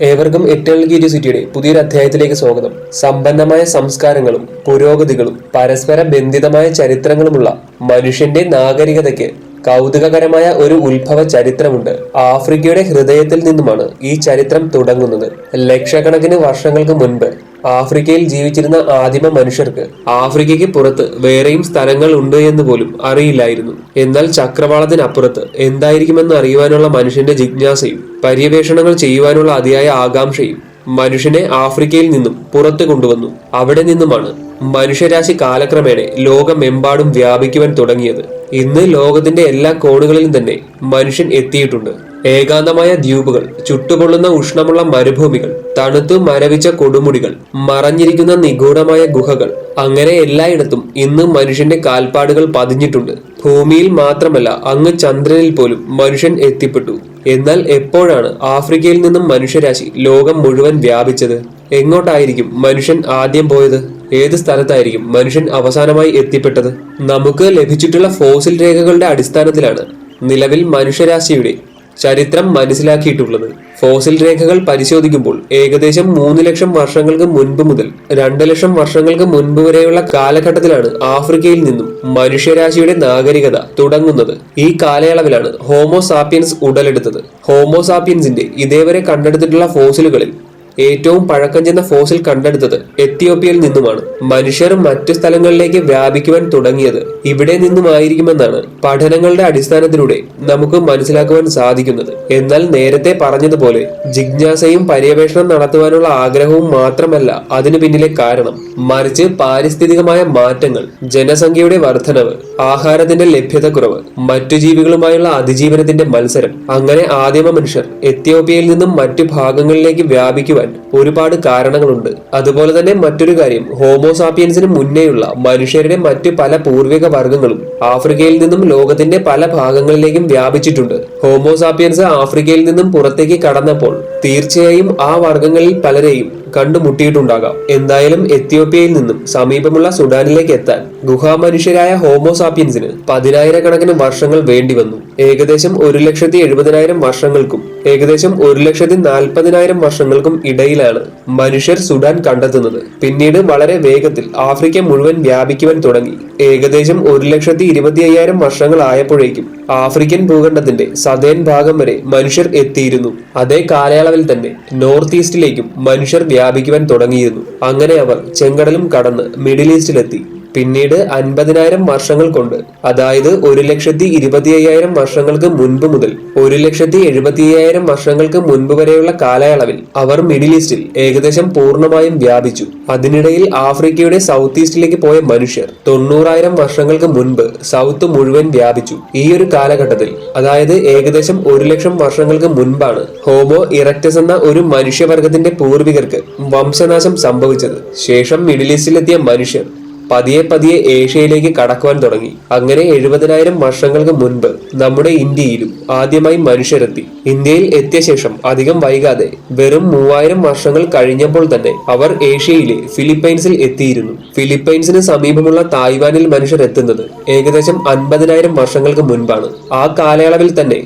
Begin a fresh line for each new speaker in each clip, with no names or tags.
ഏവർക്കും എറ്റേണൽ സിറ്റിയുടെ പുതിയൊരു അധ്യായത്തിലേക്ക് സ്വാഗതം. സമ്പന്നമായ സംസ്കാരങ്ങളും പുരോഗതികളും പരസ്പര ബന്ധിതമായ ചരിത്രങ്ങളുമുള്ള മനുഷ്യന്റെ നാഗരികതയ്ക്ക് കൗതുകകരമായ ഒരു ഉത്ഭവ ചരിത്രമുണ്ട്. ആഫ്രിക്കയുടെ ഹൃദയത്തിൽ നിന്നുമാണ് ഈ ചരിത്രം തുടങ്ങുന്നത്. ലക്ഷക്കണക്കിന് വർഷങ്ങൾക്ക് മുൻപ് ആഫ്രിക്കയിൽ ജീവിച്ചിരുന്ന ആദിമ മനുഷ്യർക്ക് ആഫ്രിക്കയ്ക്ക് പുറത്ത് വേറെയും സ്ഥലങ്ങൾ ഉണ്ട് എന്ന് പോലും അറിയില്ലായിരുന്നു. എന്നാൽ ചക്രവാളത്തിനപ്പുറത്ത് എന്തായിരിക്കുമെന്ന് അറിയുവാനുള്ള മനുഷ്യന്റെ ജിജ്ഞാസയും പര്യവേഷണങ്ങൾ ചെയ്യുവാനുള്ള അതിയായ ആകാംക്ഷയും മനുഷ്യനെ ആഫ്രിക്കയിൽ നിന്നും പുറത്തു കൊണ്ടുവന്നു. അവിടെ നിന്നുമാണ് മനുഷ്യരാശി കാലക്രമേണ ലോകമെമ്പാടും വ്യാപിക്കുവാൻ തുടങ്ങിയത്. ഇന്ന് ലോകത്തിന്റെ എല്ലാ കോണുകളിലും തന്നെ മനുഷ്യൻ എത്തിയിട്ടുണ്ട്. ഏകാന്തമായ ദ്വീപുകൾ ചുട്ടുപൊള്ളുന്ന ഉഷ്ണമുള്ള മരുഭൂമികൾ തണുത്തു മരവിച്ച കൊടുമുടികൾ മറഞ്ഞിരിക്കുന്ന നിഗൂഢമായ ഗുഹകൾ അങ്ങനെ എല്ലായിടത്തും ഇന്ന് മനുഷ്യന്റെ കാൽപ്പാടുകൾ പതിഞ്ഞിട്ടുണ്ട്. ഭൂമിയിൽ മാത്രമല്ല അങ്ങ് ചന്ദ്രനിൽ പോലും മനുഷ്യൻ എത്തിപ്പെട്ടു. എന്നാൽ എപ്പോഴാണ് ആഫ്രിക്കയിൽ നിന്നും മനുഷ്യരാശി ലോകം മുഴുവൻ വ്യാപിച്ചത്? എങ്ങോട്ടായിരിക്കും മനുഷ്യൻ ആദ്യം പോയത്? ഏത് സ്ഥലത്തായിരിക്കും മനുഷ്യൻ അവസാനമായി എത്തിപ്പെട്ടത്? നമുക്ക് ലഭിച്ചിട്ടുള്ള ഫോസിൽ രേഖകളുടെ അടിസ്ഥാനത്തിലാണ് നിലവിൽ മനുഷ്യരാശിയുടെ ചരിത്രം മനസ്സിലാക്കിയിട്ടുള്ളത്. ഫോസിൽ രേഖകൾ പരിശോധിക്കുമ്പോൾ ഏകദേശം മൂന്ന് ലക്ഷം വർഷങ്ങൾക്ക് മുൻപ് മുതൽ രണ്ട് ലക്ഷം വർഷങ്ങൾക്ക് മുൻപ് വരെയുള്ള കാലഘട്ടത്തിലാണ് ആഫ്രിക്കയിൽ നിന്നും മനുഷ്യരാശിയുടെ നാഗരികത തുടങ്ങുന്നത്. ഈ കാലയളവിലാണ് ഹോമോസാപ്പിയൻസ് ഉടലെടുത്തത്. ഹോമോസാപ്പിയൻസിന്റെ ഇതേവരെ കണ്ടെടുത്തിട്ടുള്ള ഫോസിലുകളിൽ ഏറ്റവും പഴക്കം ചെന്ന ഫോസിൽ കണ്ടെടുത്തത് എത്തിയോപ്യയിൽ നിന്നുമാണ്. മനുഷ്യർ മറ്റു സ്ഥലങ്ങളിലേക്ക് വ്യാപിക്കുവാൻ തുടങ്ങിയത് ഇവിടെ നിന്നുമായിരിക്കുമെന്നാണ് പഠനങ്ങളുടെ അടിസ്ഥാനത്തിലൂടെ നമുക്ക് മനസ്സിലാക്കുവാൻ സാധിക്കുന്നത്. എന്നാൽ നേരത്തെ പറഞ്ഞതുപോലെ ജിജ്ഞാസയും പര്യവേഷണം നടത്തുവാനുള്ള ആഗ്രഹവും മാത്രമല്ല അതിനു പിന്നിലെ കാരണം. മറിച്ച് പാരിസ്ഥിതികമായ മാറ്റങ്ങൾ ജനസംഖ്യയുടെ വർധനവ് ആഹാരത്തിന്റെ ലഭ്യതക്കുറവ് മറ്റു ജീവികളുമായുള്ള അതിജീവനത്തിന്റെ മത്സരം അങ്ങനെ ആദിമ മനുഷ്യർ എത്യോപ്യയിൽ നിന്നും മറ്റു ഭാഗങ്ങളിലേക്ക് വ്യാപിക്കുവാൻ ഒരുപാട് കാരണങ്ങളുണ്ട്. അതുപോലെ തന്നെ മറ്റൊരു കാര്യം ഹോമോസാപ്പിയൻസിന് മുന്നേയുള്ള മനുഷ്യരുടെ മറ്റു പല പൂർവിക വർഗങ്ങളും ആഫ്രിക്കയിൽ നിന്നും ലോകത്തിന്റെ പല ഭാഗങ്ങളിലേക്കും വ്യാപിച്ചിട്ടുണ്ട്. ഹോമോസാപ്പിയൻസ് ആഫ്രിക്കയിൽ നിന്നും പുറത്തേക്ക് കടന്നപ്പോൾ തീർച്ചയായും ആ വർഗങ്ങളിൽ പലരെയും കണ്ടുമുട്ടിയിട്ടുണ്ടാകാം. എന്തായാലും എത്യോപ്യയിൽ നിന്നും സമീപമുള്ള സുഡാനിലേക്ക് എത്താൻ ഗുഹാമനുഷ്യരായ ഹോമോസാപ്പിയൻസിന് പതിനായിരക്കണക്കിന് വർഷങ്ങൾ വേണ്ടി വന്നു. ഏകദേശം ഒരു ലക്ഷത്തി എഴുപതിനായിരം വർഷങ്ങൾക്കും ഏകദേശം ഒരു ലക്ഷത്തി നാൽപ്പതിനായിരം വർഷങ്ങൾക്കും ഇടയിലാണ് മനുഷ്യർ സുഡാൻ കണ്ടെത്തുന്നത്. പിന്നീട് വളരെ വേഗത്തിൽ ആഫ്രിക്ക മുഴുവൻ വ്യാപിക്കുവാൻ തുടങ്ങി. ഏകദേശം ഒരു ലക്ഷത്തി ഇരുപത്തി അയ്യായിരം വർഷങ്ങളായപ്പോഴേക്കും ആഫ്രിക്കൻ ഭൂഖണ്ഡത്തിന്റെ സതേൻ ഭാഗം വരെ മനുഷ്യർ എത്തിയിരുന്നു. അതേ കാലയളവിൽ തന്നെ നോർത്ത് ഈസ്റ്റിലേക്കും മനുഷ്യർ വ്യാപിക്കുവാൻ തുടങ്ങിയിരുന്നു. അങ്ങനെ അവർ ചെങ്കടലും കടന്ന് മിഡിൽ ഈസ്റ്റിലെത്തി. പിന്നീട് അൻപതിനായിരം വർഷങ്ങൾ കൊണ്ട് അതായത് ഒരു ലക്ഷത്തി ഇരുപത്തി അയ്യായിരം വർഷങ്ങൾക്ക് മുൻപ് മുതൽ ഒരു ലക്ഷത്തി എഴുപത്തി അയ്യായിരം വർഷങ്ങൾക്ക് മുൻപ് വരെയുള്ള കാലയളവിൽ അവർ മിഡിൽ ഈസ്റ്റിൽ ഏകദേശം പൂർണമായും വ്യാപിച്ചു. അതിനിടയിൽ ആഫ്രിക്കയുടെ സൗത്ത് ഈസ്റ്റിലേക്ക് പോയ മനുഷ്യർ തൊണ്ണൂറായിരം വർഷങ്ങൾക്ക് മുൻപ് സൗത്ത് മുഴുവൻ വ്യാപിച്ചു. ഈ ഒരു കാലഘട്ടത്തിൽ അതായത് ഏകദേശം ഒരു ലക്ഷം വർഷങ്ങൾക്ക് മുൻപാണ് ഹോമോ ഇറക്ടസ് എന്ന ഒരു മനുഷ്യവർഗത്തിന്റെ പൂർവികർക്ക് വംശനാശം സംഭവിച്ചത്. ശേഷം മിഡിൽ ഈസ്റ്റിലെത്തിയ മനുഷ്യർ പതിയെ പതിയെ ഏഷ്യയിലേക്ക് കടക്കുവാൻ തുടങ്ങി. അങ്ങനെ എഴുപതിനായിരം വർഷങ്ങൾക്ക് മുൻപ് നമ്മുടെ ഇന്ത്യയിലും ആദ്യമായി മനുഷ്യരെത്തി. ഇന്ത്യയിൽ എത്തിയ ശേഷം അധികം വൈകാതെ വെറും മൂവായിരം വർഷങ്ങൾ കഴിഞ്ഞപ്പോൾ തന്നെ അവർ ഏഷ്യയിലെ ഫിലിപ്പൈൻസിൽ എത്തിയിരുന്നു. ഫിലിപ്പൈൻസിന് സമീപമുള്ള തായ്വാനിൽ മനുഷ്യർ എത്തുന്നത് ഏകദേശം അൻപതിനായിരം വർഷങ്ങൾക്ക് മുൻപാണ്. ആ കാലയളവിൽ തന്നെ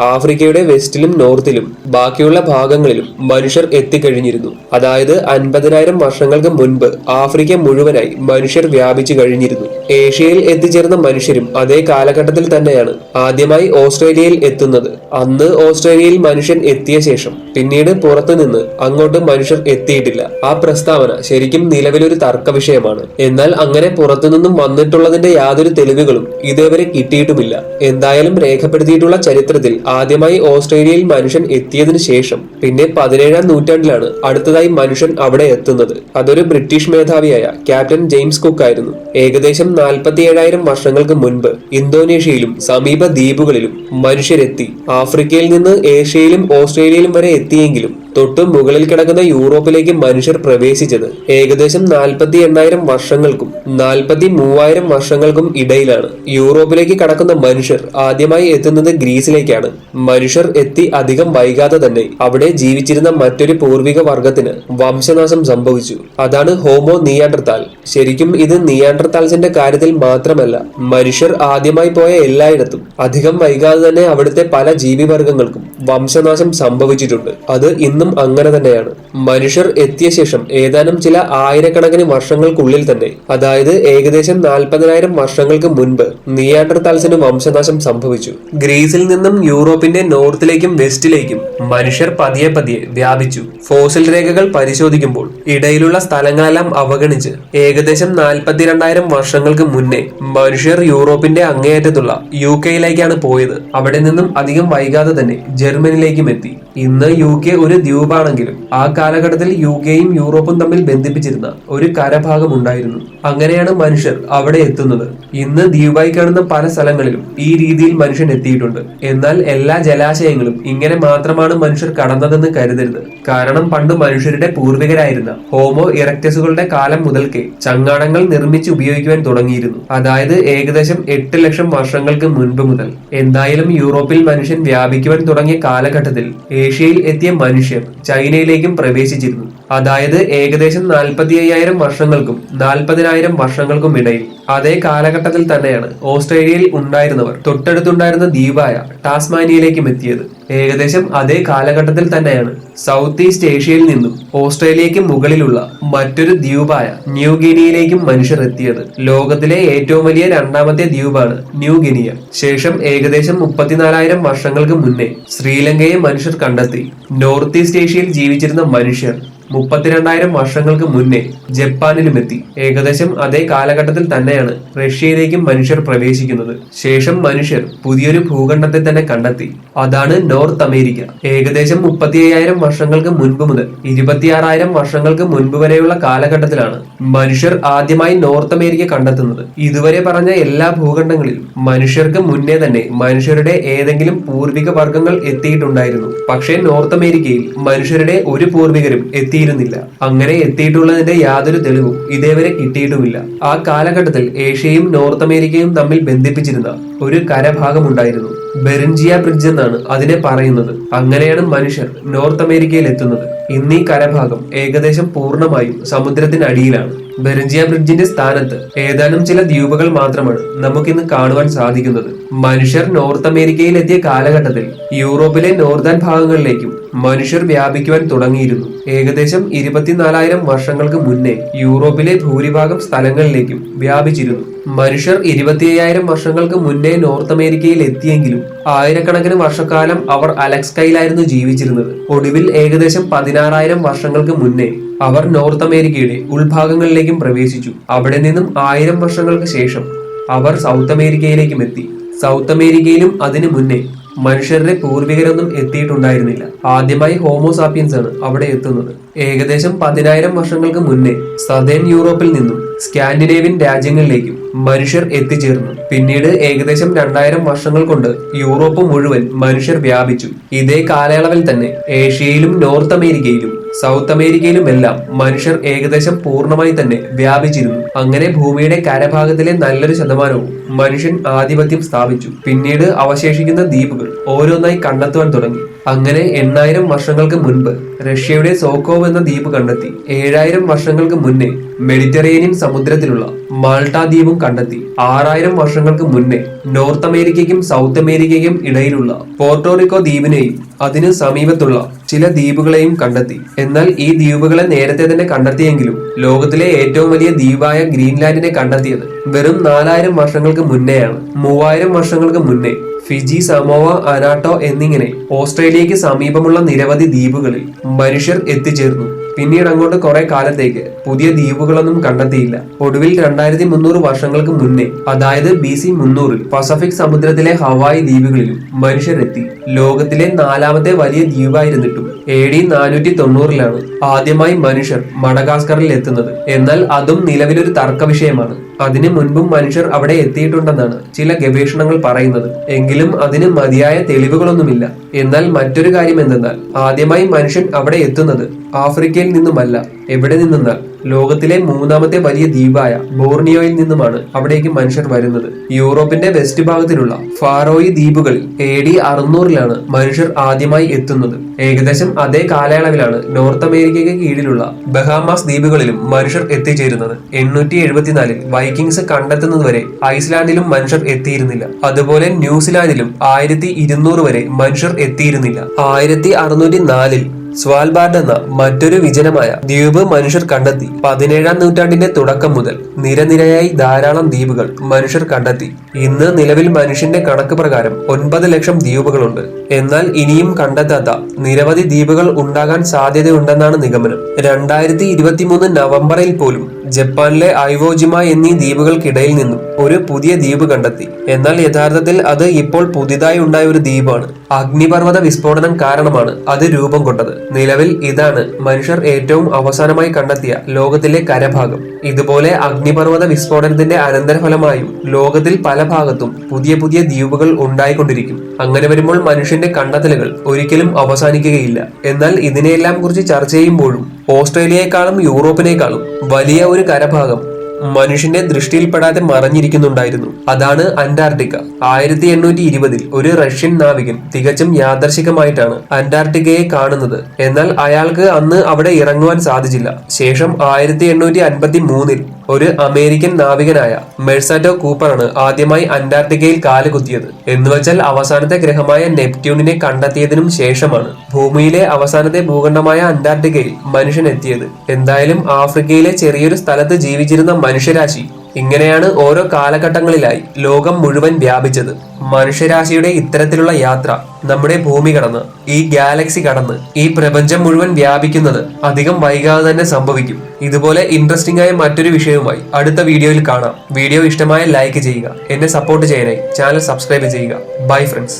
ആഫ്രിക്കയുടെ വെസ്റ്റിലും നോർത്തിലും ബാക്കിയുള്ള ഭാഗങ്ങളിലും മനുഷ്യർ എത്തിക്കഴിഞ്ഞിരുന്നു. അതായത് അൻപതിനായിരം വർഷങ്ങൾക്ക് മുൻപ് ആഫ്രിക്ക മുഴുവനായി മനുഷ്യർ വ്യാപിച്ചു കഴിഞ്ഞിരുന്നു. ഏഷ്യയിൽ എത്തിച്ചേർന്ന മനുഷ്യരും അതേ കാലഘട്ടത്തിൽ തന്നെയാണ് ആദ്യമായി ഓസ്ട്രേലിയയിൽ എത്തുന്നത്. അന്ന് ഓസ്ട്രേലിയയിൽ മനുഷ്യൻ എത്തിയ ശേഷം പിന്നീട് പുറത്തുനിന്ന് അങ്ങോട്ട് മനുഷ്യർ എത്തിയിട്ടില്ല. ആ പ്രസ്താവന ശരിക്കും നിലവിലൊരു തർക്ക വിഷയമാണ്. എന്നാൽ അങ്ങനെ പുറത്തുനിന്നും വന്നിട്ടുള്ളതിന്റെ യാതൊരു തെളിവുകളും ഇതേവരെ കിട്ടിയിട്ടുമില്ല. എന്തായാലും രേഖപ്പെടുത്തിയിട്ടുള്ള ചരിത്രത്തിൽ ആദ്യമായി ഓസ്ട്രേലിയയിൽ മനുഷ്യൻ എത്തിയതിനു ശേഷം പിന്നെ പതിനേഴാം നൂറ്റാണ്ടിലാണ് അടുത്തതായി മനുഷ്യൻ അവിടെ എത്തുന്നത്. അതൊരു ബ്രിട്ടീഷ് മേധാവിയായ ക്യാപ്റ്റൻ ജെയിംസ് കുക്ക് ആയിരുന്നു. ഏകദേശം നാൽപ്പത്തി ഏഴായിരം വർഷങ്ങൾക്ക് മുൻപ് ഇന്തോനേഷ്യയിലും സമീപ ദ്വീപുകളിലും മനുഷ്യരെത്തി ആഫ്രിക്കയിൽ നിന്ന് ഏഷ്യയിലും ഓസ്ട്രേലിയയിലും വരെ എത്തിയെങ്കിലും തൊട്ട് മുകളിൽ കിടക്കുന്ന യൂറോപ്പിലേക്ക് മനുഷ്യർ പ്രവേശിച്ചത് ഏകദേശം നാൽപ്പത്തി എണ്ണായിരം വർഷങ്ങൾക്കും നാൽപ്പത്തി മൂവായിരം വർഷങ്ങൾക്കും ഇടയിലാണ്. യൂറോപ്പിലേക്ക് കടക്കുന്ന മനുഷ്യർ ആദ്യമായി എത്തുന്നത് ഗ്രീസിലേക്കാണ്. മനുഷ്യർ എത്തി അധികം വൈകാതെ തന്നെ അവിടെ ജീവിച്ചിരുന്ന മറ്റൊരു പൂർവിക വർഗത്തിന് വംശനാശം സംഭവിച്ചു. അതാണ് ഹോമോ നിയാണ്ടർത്താൽ. ശരിക്കും ഇത് നിയാണ്ടർത്താൽസിന്റെ കാര്യത്തിൽ മാത്രമല്ല മനുഷ്യർ ആദ്യമായി പോയ എല്ലായിടത്തും അധികം വൈകാതെ തന്നെ അവിടുത്തെ പല ജീവിവർഗങ്ങൾക്കും വംശനാശം സംഭവിച്ചിട്ടുണ്ട്. അത് ഇന്നും അങ്ങനെ തന്നെയാണ്. മനുഷ്യർ എത്തിയ ശേഷം ഏതാനും ചില ആയിരക്കണക്കിന് വർഷങ്ങൾക്കുള്ളിൽ തന്നെ അതായത് ഏകദേശം നാൽപ്പതിനായിരം വർഷങ്ങൾക്ക് മുൻപ് നിയാണ്ടർതാൽസിന് വംശനാശം സംഭവിച്ചു. ഗ്രീസിൽ നിന്നും യൂറോപ്പിന്റെ നോർത്തിലേക്കും വെസ്റ്റിലേക്കും മനുഷ്യർ പതിയെ പതിയെ വ്യാപിച്ചു. ഫോസിൽ രേഖകൾ പരിശോധിക്കുമ്പോൾ ഇടയിലുള്ള സ്ഥലങ്ങളെല്ലാം അവഗണിച്ച് ഏകദേശം നാൽപ്പത്തിരണ്ടായിരം വർഷങ്ങൾക്ക് മുന്നേ മനുഷ്യർ യൂറോപ്പിന്റെ അങ്ങേയറ്റത്തുള്ള യു കെയിലേക്കാണ് പോയത്. അവിടെ നിന്നും അധികം വൈകാതെ തന്നെ ജർമ്മനിയിലേക്കും എത്തി. ഇന്ന് യു കെ ഒരു ദ്വീപാണെങ്കിലും ആ കാലഘട്ടത്തിൽ യു കെയും യൂറോപ്പും തമ്മിൽ ബന്ധിപ്പിച്ചിരുന്ന ഒരു കരഭാഗം ഉണ്ടായിരുന്നു. അങ്ങനെയാണ് മനുഷ്യർ അവിടെ എത്തുന്നത്. ഇന്ന് ദ്വീപായി കാണുന്ന പല സ്ഥലങ്ങളിലും ഈ രീതിയിൽ മനുഷ്യൻ എത്തിയിട്ടുണ്ട്. എന്നാൽ എല്ലാ ജലാശയങ്ങളും ഇങ്ങനെ മാത്രമാണ് മനുഷ്യർ കടന്നതെന്ന് കരുതരുത്. കാരണം പണ്ട് മനുഷ്യരുടെ പൂർവികരായിരുന്ന ഹോമോ ഇറക്ടസുകളുടെ കാലം മുതൽക്കേ ചങ്ങാടങ്ങൾ നിർമ്മിച്ച് ഉപയോഗിക്കുവാൻ തുടങ്ങിയിരുന്നു. അതായത് ഏകദേശം എട്ട് ലക്ഷം വർഷങ്ങൾക്ക് മുൻപ് മുതൽ. എന്തായാലും യൂറോപ്പിൽ മനുഷ്യൻ വ്യാപിക്കുവാൻ തുടങ്ങിയ കാലഘട്ടത്തിൽ ഏഷ്യയിൽ എത്തിയ മനുഷ്യർ ചൈനയിലേക്കും പ്രവേശിച്ചിരുന്നു. അതായത് ഏകദേശം നാൽപ്പത്തി അയ്യായിരം വർഷങ്ങൾക്കും നാൽപ്പതിനായിരം വർഷങ്ങൾക്കും ഇടയിൽ അതേ കാലഘട്ടത്തിൽ തന്നെയാണ് ഓസ്ട്രേലിയയിൽ ഉണ്ടായിരുന്നവർ. തൊട്ടടുത്തുണ്ടായിരുന്ന ദ്വീപായ ടാസ്മാനിയയിലേക്കും എത്തിയത്. ഏകദേശം അതേ കാലഘട്ടത്തിൽ തന്നെയാണ് സൗത്ത് ഈസ്റ്റ് ഏഷ്യയിൽ നിന്നും ഓസ്ട്രേലിയയ്ക്ക് മുകളിലുള്ള മറ്റൊരു ദ്വീപായ ന്യൂ ഗിനിയയിലേക്കും മനുഷ്യർ എത്തിയത്. ലോകത്തിലെ ഏറ്റവും വലിയ രണ്ടാമത്തെ ദ്വീപാണ് ന്യൂ ഗിനിയ. ശേഷം ഏകദേശം മുപ്പത്തിനാലായിരം വർഷങ്ങൾക്ക് മുന്നേ ശ്രീലങ്കയെ മനുഷ്യർ കണ്ടെത്തി. നോർത്ത് ഈസ്റ്റ് ഏഷ്യയിൽ ജീവിച്ചിരുന്ന മനുഷ്യർ മുപ്പത്തിരണ്ടായിരം വർഷങ്ങൾക്ക് മുന്നേ ജപ്പാനിലും എത്തി ഏകദേശം അതേ കാലഘട്ടത്തിൽ തന്നെയാണ് റഷ്യയിലേക്കും മനുഷ്യർ പ്രവേശിക്കുന്നത്. ശേഷം മനുഷ്യർ പുതിയൊരു ഭൂഖണ്ഡത്തെ തന്നെ കണ്ടെത്തി. അതാണ് നോർത്ത് അമേരിക്ക. ഏകദേശം മുപ്പത്തി അയ്യായിരം വർഷങ്ങൾക്ക് മുൻപ് മുതൽ ഇരുപത്തിയാറായിരം വർഷങ്ങൾക്ക് മുൻപ് വരെയുള്ള കാലഘട്ടത്തിലാണ് മനുഷ്യർ ആദ്യമായി നോർത്ത് അമേരിക്ക കണ്ടെത്തുന്നത്. ഇതുവരെ പറഞ്ഞ എല്ലാ ഭൂഖണ്ഡങ്ങളിലും മനുഷ്യർക്ക് മുന്നേ തന്നെ മനുഷ്യരുടെ ഏതെങ്കിലും പൂർവിക വർഗങ്ങൾ എത്തിയിട്ടുണ്ടായിരുന്നു. പക്ഷേ നോർത്ത് അമേരിക്കയിൽ മനുഷ്യരുടെ ഒരു പൂർവികരും എത്തിയിരുന്നില്ല. അങ്ങനെ എത്തിയിട്ടുള്ളതിന്റെ യാതൊരു തെളിവും ഇതേവരെ കിട്ടിയിട്ടുമില്ല. ആ കാലഘട്ടത്തിൽ ഏഷ്യയും നോർത്ത് അമേരിക്കയും തമ്മിൽ ബന്ധിപ്പിച്ചിരുന്ന ഒരു കരഭാഗമുണ്ടായിരുന്നു. ബെറിഞ്ചിയ ബ്രിഡ്ജ് എന്നാണ് അതിനെ പറയുന്നത്. അങ്ങനെയാണ് മനുഷ്യർ നോർത്ത് അമേരിക്കയിൽ എത്തുന്നത്. ഇന്ന് ഈ കരഭാഗം ഏകദേശം പൂർണമായും സമുദ്രത്തിനടിയിലാണ് ബെറിഞ്ചിയ ബ്രിഡ്ജിന്റെ സ്ഥാനത്ത് ഏതാനും ചില ദ്വീപുകൾ മാത്രമാണ് നമുക്കിന്ന് കാണുവാൻ സാധിക്കുന്നത്. മനുഷ്യർ നോർത്ത് അമേരിക്കയിൽ എത്തിയ കാലഘട്ടത്തിൽ യൂറോപ്പിലെ നോർത്തേൺ ഭാഗങ്ങളിലേക്കും മനുഷ്യർ വ്യാപിക്കുവാൻ തുടങ്ങിയിരുന്നു. ഏകദേശം ഇരുപത്തിനാലായിരം വർഷങ്ങൾക്ക് മുന്നേ യൂറോപ്പിലെ ഭൂരിഭാഗം സ്ഥലങ്ങളിലേക്കും വ്യാപിച്ചിരുന്നു. മനുഷ്യർ ഇരുപത്തി അയ്യായിരം വർഷങ്ങൾക്ക് മുന്നേ നോർത്ത് അമേരിക്കയിൽ എത്തിയെങ്കിലും ആയിരക്കണക്കിന് വർഷക്കാലം അവർ അലക്സ്കയിലായിരുന്നു ജീവിച്ചിരുന്നത്. ഒടുവിൽ ഏകദേശം പതിനാറായിരം വർഷങ്ങൾക്ക് മുന്നേ അവർ നോർത്ത് അമേരിക്കയുടെ ഉൾഭാഗങ്ങളിലേക്കും പ്രവേശിച്ചു. അവിടെ നിന്നും ആയിരം വർഷങ്ങൾക്ക് ശേഷം അവർ സൗത്ത് അമേരിക്കയിലേക്കും എത്തി. സൗത്ത് അമേരിക്കയിലും അതിനു മുന്നേ മനുഷ്യരുടെ പൂർവികരൊന്നും എത്തിയിട്ടുണ്ടായിരുന്നില്ല. ആദ്യമായി ഹോമോസാപ്പിയൻസ് ആണ് അവിടെ എത്തുന്നത്. ഏകദേശം പതിനായിരം വർഷങ്ങൾക്ക് മുന്നേ സദേൺ യൂറോപ്പിൽ നിന്നും സ്കാൻഡിനേവിയൻ രാജ്യങ്ങളിലേക്കും മനുഷ്യർ എത്തിച്ചേർന്നു. പിന്നീട് ഏകദേശം രണ്ടായിരം വർഷങ്ങൾ കൊണ്ട് യൂറോപ്പ് മുഴുവൻ മനുഷ്യർ വ്യാപിച്ചു. ഇതേ കാലയളവിൽ തന്നെ ഏഷ്യയിലും നോർത്ത് അമേരിക്കയിലും സൗത്ത് അമേരിക്കയിലുമെല്ലാം മനുഷ്യർ ഏകദേശം പൂർണമായി തന്നെ വ്യാപിച്ചിരുന്നു. അങ്ങനെ ഭൂമിയുടെ കരഭാഗത്തിലെ നല്ലൊരു ശതമാനവും മനുഷ്യൻ ആധിപത്യം സ്ഥാപിച്ചു. പിന്നീട് അവശേഷിക്കുന്ന ദ്വീപുകൾ ഓരോന്നായി കണ്ടെത്തുവാൻ തുടങ്ങി. അങ്ങനെ എണ്ണായിരം വർഷങ്ങൾക്ക് മുൻപ് റഷ്യയുടെ സോക്കോവ് എന്ന ദ്വീപ് കണ്ടെത്തി. ഏഴായിരം വർഷങ്ങൾക്ക് മുന്നേ മെഡിറ്ററേനിയൻ സമുദ്രത്തിലുള്ള മാൾട്ട ദ്വീപും കണ്ടെത്തി. ആറായിരം വർഷങ്ങൾക്ക് മുന്നേ നോർത്ത് അമേരിക്കയ്ക്കും സൗത്ത് അമേരിക്കയ്ക്കും ഇടയിലുള്ള പോർട്ടോറിക്കോ ദ്വീപിനെയും അതിന് സമീപത്തുള്ള ചില ദ്വീപുകളെയും കണ്ടെത്തി. എന്നാൽ ഈ ദ്വീപുകളെ നേരത്തെ തന്നെ കണ്ടെത്തിയെങ്കിലും ലോകത്തിലെ ഏറ്റവും വലിയ ദ്വീപായ ഗ്രീൻലാൻഡിനെ കണ്ടെത്തിയത് വെറും നാലായിരം വർഷങ്ങൾക്ക് മുന്നേയാണ്. മൂവായിരം വർഷങ്ങൾക്ക് മുന്നേ ഫിജി സമോവ അനാട്ടോ എന്നിങ്ങനെ ഓസ്ട്രേലിയക്ക് സമീപമുള്ള നിരവധി ദ്വീപുകളിൽ മനുഷ്യർ എത്തിച്ചേർന്നു. പിന്നീട് അങ്ങോട്ട് കുറെ കാലത്തേക്ക് പുതിയ ദ്വീപുകളൊന്നും കണ്ടെത്തിയില്ല. ഒടുവിൽ രണ്ടായിരത്തി മുന്നൂറ് വർഷങ്ങൾക്ക് മുന്നേ അതായത് ബി സി മുന്നൂറിൽ പസഫിക് സമുദ്രത്തിലെ ഹവായി ദ്വീപുകളിലും മനുഷ്യരെത്തി ലോകത്തിലെ നാലാമത്തെ വലിയ ദ്വീപായിരുന്നിട്ടും എ ഡി നാനൂറ്റി തൊണ്ണൂറിലാണ് ആദ്യമായി മനുഷ്യർ മഡഗാസ്കറിൽ എത്തുന്നത്. എന്നാൽ അതും നിലവിലൊരു തർക്ക വിഷയമാണ് അതിനു മുൻപും മനുഷ്യർ അവിടെ എത്തിയിട്ടുണ്ടെന്നാണ് ചില ഗവേഷണങ്ങൾ പറയുന്നത്. എങ്കിലും അതിന് മതിയായ തെളിവുകളൊന്നുമില്ല. എന്നാൽ മറ്റൊരു കാര്യം എന്തെന്നാൽ ആദ്യമായി മനുഷ്യൻ അവിടെ എത്തുന്നത് ആഫ്രിക്കയിൽ നിന്നുമല്ല എവിടെ നിന്നെന്നാൽ ലോകത്തിലെ മൂന്നാമത്തെ വലിയ ദ്വീപായ ബോർണിയോയിൽ നിന്നുമാണ് അവിടേക്ക് മനുഷ്യർ വരുന്നത്. യൂറോപ്പിന്റെ വെസ്റ്റ് ഭാഗത്തിലുള്ള ഫാറോയി ദ്വീപുകളിൽ എ ഡി അറുന്നൂറിലാണ് മനുഷ്യർ ആദ്യമായി എത്തുന്നത്. ഏകദേശം അതേ കാലയളവിലാണ് നോർത്ത് അമേരിക്കയ്ക്ക് കീഴിലുള്ള ബഹാമാസ് ദ്വീപുകളിലും മനുഷ്യർ എത്തിച്ചേരുന്നത്. എണ്ണൂറ്റി എഴുപത്തിനാലിൽ വൈക്കിങ്സ് കണ്ടെത്തുന്നതുവരെ ഐസ്ലാൻഡിലും മനുഷ്യർ എത്തിയിരുന്നില്ല. അതുപോലെ ന്യൂസിലാൻഡിലും ആയിരത്തി ഇരുന്നൂറ് വരെ മനുഷ്യർ എത്തിയിരുന്നില്ല. ആയിരത്തി അറുന്നൂറ്റി നാലിൽ സ്വാൽബാർഡ് എന്ന മറ്റൊരു വിജനമായ ദ്വീപ് മനുഷ്യർ കണ്ടെത്തി. പതിനേഴാം നൂറ്റാണ്ടിന്റെ തുടക്കം മുതൽ നിരനിരയായി ധാരാളം ദ്വീപുകൾ മനുഷ്യർ കണ്ടെത്തി. ഇന്ന് നിലവിൽ മനുഷ്യന്റെ കണക്ക് പ്രകാരം ഒൻപത് ലക്ഷം ദ്വീപുകളുണ്ട്. എന്നാൽ ഇനിയും കണ്ടെത്താത്ത നിരവധി ദ്വീപുകൾ ഉണ്ടാകാൻ സാധ്യതയുണ്ടെന്നാണ് നിഗമനം. രണ്ടായിരത്തി ഇരുപത്തിമൂന്ന് നവംബറിൽ പോലും ജപ്പാനിലെ ഐവോജിമ എന്നീ ദ്വീപുകൾക്കിടയിൽ നിന്നും ഒരു പുതിയ ദ്വീപ് കണ്ടെത്തി. എന്നാൽ യഥാർത്ഥത്തിൽ അത് ഇപ്പോൾ പുതിയതായി ഉണ്ടായ ഒരു ദ്വീപാണ്. അഗ്നിപർവത വിസ്ഫോടനം കാരണമാണ് അത് രൂപം കൊണ്ടത്. നിലവിൽ ഇതാണ് മനുഷ്യർ ഏറ്റവും അവസാനമായി കണ്ടെത്തിയ ലോകത്തിലെ കരഭാഗം. ഇതുപോലെ അഗ്നിപർവത വിസ്ഫോടനത്തിന്റെ അനന്തരഫലമായും ലോകത്തിൽ പല ഭാഗത്തും പുതിയ പുതിയ ദ്വീപുകൾ ഉണ്ടായിക്കൊണ്ടിരിക്കും. അങ്ങനെ വരുമ്പോൾ മനുഷ്യന്റെ കണ്ടെത്തലുകൾ ഒരിക്കലും അവസാനിക്കുകയില്ല. എന്നാൽ ഇതിനെയെല്ലാം കുറിച്ച് ചർച്ച ചെയ്യുമ്പോഴും ഓസ്ട്രേലിയയെക്കാളും യൂറോപ്പിനേക്കാളും വലിയ ഒരു കരഭാഗം മനുഷ്യന്റെ ദൃഷ്ടിയിൽപ്പെടാതെ മറഞ്ഞിരിക്കുന്നുണ്ടായിരുന്നു. അതാണ് അന്റാർട്ടിക്ക. ആയിരത്തി എണ്ണൂറ്റി ഇരുപതിൽ ഒരു റഷ്യൻ നാവികൻ തികച്ചും യാദർശികമായിട്ടാണ് അന്റാർട്ടിക്കയെ കാണുന്നത്. എന്നാൽ അയാൾക്ക് അന്ന് അവിടെ ഇറങ്ങുവാൻ സാധിച്ചില്ല. ശേഷം ആയിരത്തി എണ്ണൂറ്റി അൻപത്തി മൂന്നിൽ ഒരു അമേരിക്കൻ നാവികനായ മെഴ്സാറ്റോ കൂപ്പറാണ് ആദ്യമായി അന്റാർട്ടിക്കയിൽ കാലുകുത്തിയത് എന്നുവെച്ചാൽ അവസാനത്തെ ഗ്രഹമായ നെപ്റ്റ്യൂണിനെ കണ്ടെത്തിയതിനും ശേഷമാണ് ഭൂമിയിലെ അവസാനത്തെ ഭൂഖണ്ഡമായ അന്റാർട്ടിക്കയിൽ മനുഷ്യൻ എത്തിയത്. എന്തായാലും ആഫ്രിക്കയിലെ ചെറിയൊരു സ്ഥലത്ത് ജീവിച്ചിരുന്ന മനുഷ്യരാശി ഇങ്ങനെയാണ് ഓരോ കാലഘട്ടങ്ങളിലായി ലോകം മുഴുവൻ വ്യാപിച്ചത്. മനുഷ്യരാശിയുടെ ഇത്തരത്തിലുള്ള യാത്ര നമ്മുടെ ഭൂമി കടന്ന് ഈ ഗാലക്സി കടന്ന് ഈ പ്രപഞ്ചം മുഴുവൻ വ്യാപിക്കുന്നത് അധികം വൈകാതെ തന്നെ സംഭവിക്കും. ഇതുപോലെ ഇൻട്രസ്റ്റിംഗ് ആയ മറ്റൊരു വിഷയവുമായി അടുത്ത വീഡിയോയിൽ കാണാം. വീഡിയോ ഇഷ്ടമായ ലൈക്ക് ചെയ്യുക. എന്നെ സപ്പോർട്ട് ചെയ്യാനായി. ചാനൽ സബ്സ്ക്രൈബ് ചെയ്യുക. Bye friends